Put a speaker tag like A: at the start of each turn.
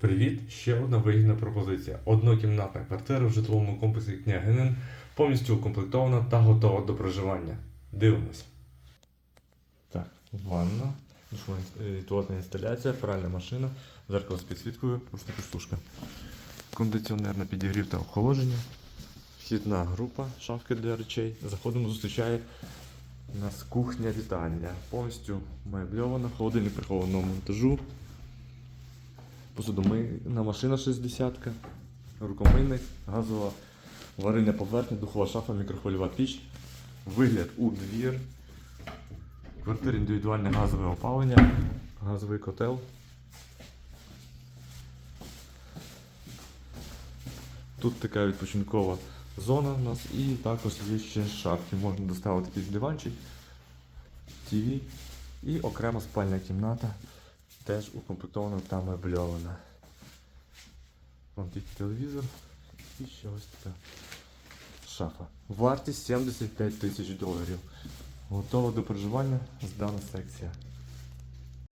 A: Привіт! Ще одна вигідна пропозиція. Однокімнатна квартира в житловому комплексі княгинин повністю укомплектована та готова до проживання. Дивимось. Так, ванна, душова е, туалетна інсталяція, пральна машина, зеркало з підсвіткою, рушна штушка. Кондиціонер на підігрів та охолодження. Вхідна група, шафки для речей. Заходимо, зустрічає нас кухня вітальня. Повністю мебльована, холодильник прихованого монтажу. Посудомийна машина 60-ка, рукомийник, газова варильня поверхня, духова шафа, мікрохвильова піч, вигляд у двір, в квартирі індивідуальне газове опалення, газовий котел. Тут така відпочинкова зона у нас і також є ще шафки. Можна доставити якийсь диванчик, ТВ і окрема спальна кімната теж укомплектована та мебльована. Вон тільки телевізор і ще ось така шафа. Вартість 75 тисяч доларів. Готова до проживання здана секція.